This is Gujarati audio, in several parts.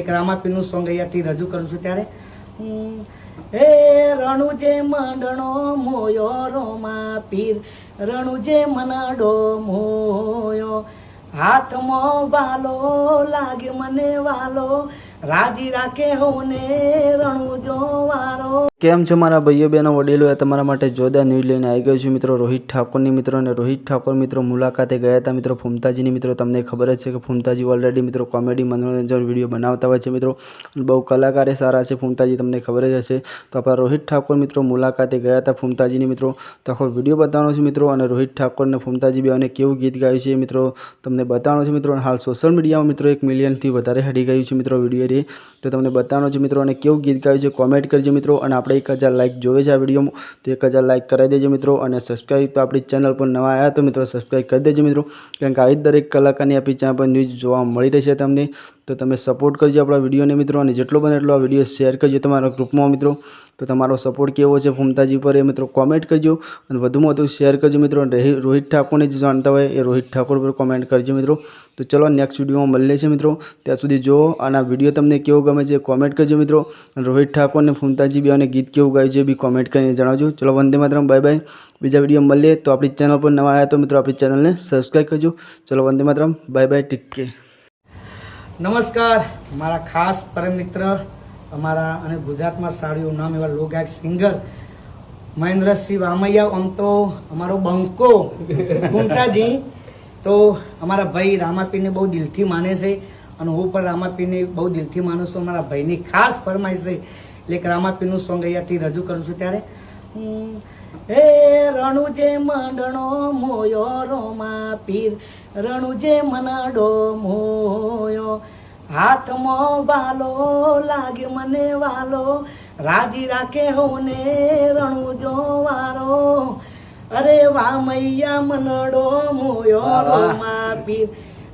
એક રામાપીરનું સોંગ અહીંયાથી રજૂ કરું છું ત્યારે. હે હે રણુજે મંડણો મોયો રોમા પીર રણુજે મનડો મોયો. હાથમાં વાલો લાગે મને વાલો, રાજી રાખે હોને રણુજો વારો કેમ છે મારા ભાઈઓ બહેનો, વડીલો? એ તમારા માટે જોરદાર ન્યૂઝ લઈને આવી ગયો છું મિત્રો. રોહિત ઠાકોરની મિત્રો અને રોહિત ઠાકોર મિત્રો મુલાકાતે ગયા હતા મિત્રો ફૂમતાજીની મિત્રો. તમને ખબર જ છે કે ફૂમતાજી ઓલરેડી મિત્રો કોમેડી મનોરંજન વીડિયો બનાવતા હોય છે મિત્રો. બહુ કલાકારે સારા છે ફૂમતાજી, તમને ખબર જ હશે. તો આપણા રોહિત ઠાકોર મિત્રો મુલાકાતે ગયા હતા ફૂમતાજીની મિત્રો. તો આખો વીડિયો બતાવવાનો છે મિત્રો અને રોહિત ઠાકોર અને ફૂમતાજી બેને કેવું ગીત ગાયું છે મિત્રો તમને બતાવવાનો છે મિત્રો. અને હાલ સોશિયલ મીડિયામાં મિત્રો એક મિલિયનથી વધારે હટી ગયું છે મિત્રો વીડિયો તો તમને બતાવવાનો છે મિત્રો અને કેવું ગીત ગાયું છે કોમેન્ટ કરજો મિત્રો. અને આપણે એક હજાર લાઇક જોવે છે આ વિડીયોમાં તો એક હજાર લાઇક કરાવી દેજો મિત્રો અને સબસ્ક્રાઈબ તો આપણી ચેનલ પર નવા આવ્યા તો મિત્રો સબસ્ક્રાઈબ કરી દેજો મિત્રો. કારણ કે આવી દરેક કલાકારની આપણી ચેનલ પર ન્યૂઝ જોવા મળી રહેશે તમને. તો તમે સપોર્ટ કરજો આપણા વિડીયોને મિત્રો અને જેટલો બને એટલો આ વીડિયો શેર કરજો તમારા ગ્રુપમાં મિત્રો. તો તમારો સપોર્ટ કેવો છે ફૂમતાજી પર એ મિત્રો કોમેન્ટ કરજો. અને વધુમાં વધુ શેર કરજો મિત્રો. રોહિત ઠાકોરને જે જાણતા હોય એ રોહિત ઠાકોર પર કોમેન્ટ કરજો મિત્રો. તો ચલો નેક્સ્ટ વિડીયોમાં મળીએ છીએ મિત્રો. ત્યાં સુધી જુઓ અને વીડિયો તમને કેવો ગમે છે કોમેન્ટ કરજો મિત્રો. રોહિત ઠાકોરને ફૂમતાજી બી અને ગીત કેવું ગાયું છે બી કોમેન્ટ કરીને જણાવજો. ચલો વંદે માતરમ બાય બાય બીજા વીડિયો મળીએ તો આપણી ચેનલ પર નવા આવ્યા તો મિત્રો આપણી ચેનલને સબસ્ક્રાઈબ કરજો. ચલો વંદે માતરમ બાય બાય ટીક નમસ્કાર, મારા ખાસ પરમ મિત્ર અમારા અને ગુજરાતમાં સારું નામ એવા લોકગાયક સિંગર મહેન્દ્રસિંહ વામૈયા, આમ તો અમારો બંકો કુંટાજી તો અમારા ભાઈ રામાપીરને બહુ દિલથી માને છે અને હું પણ રામાપીરને બહુ દિલથી માનું છું. અમારા ભાઈની ખાસ ફરમાઈશ છે. એટલે કે રામાપીરનું સોંગ અહીંયાથી રજૂ કરું છું ત્યારે. હે રણુજે મંડણો મોયો રોમા પીર રણુજે મનડો મોયો હાથમાં વાલો લાગે મને વાલો. રાજી રાખે હોને રણુજો વારો અરે વા મૈયા મનડો મોયો રોમા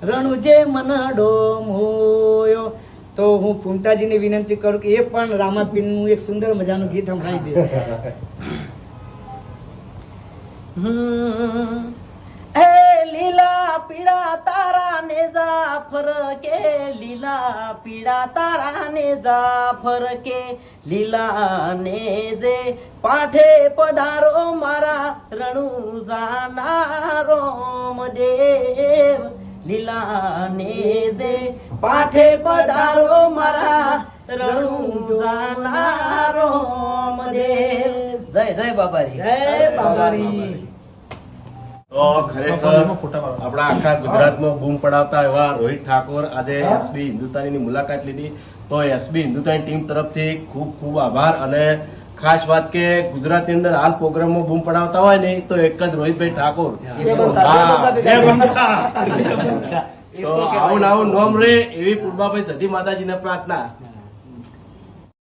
રણુજે મનડો મોયો. તો હું પુંટાજીને વિનંતી કરું કે એ પણ રામાપીરનું એક સુંદર મજાનું ગીત સંભળાવી દે. હમ. એ લીલા પીળા તારા ફરકે લીલા પીળા તારા ને જા ફરકે લીલા ને જે પાઠે પધારો મારા રણુજાના રોમદેવ લીલા ને જે પાઠે પધારો મારા રણુજાના રોમદેવ જય જય બાબારી જય બાબારી તો ખરેખર આપણા આખા ગુજરાતમાં બૂમ પડાવતા એવા રોહિત ઠાકોર આજે એસબી હિન્દુસ્તાનીની મુલાકાત લીધી. તો એસબી હિન્દુસ્તાની ટીમ તરફથી ખૂબ ખૂબ આભાર અને ખાસ વાત કે ગુજરાતની અંદર હાલ પ્રોગ્રામમાં બૂમ પડાવતા હોય ને તો એક જ રોહિતભાઈ ઠાકોર. તો આવું ને આવું નોમ રે એવી પૂર્વાભાઈ જતી માતાજીને પ્રાર્થના.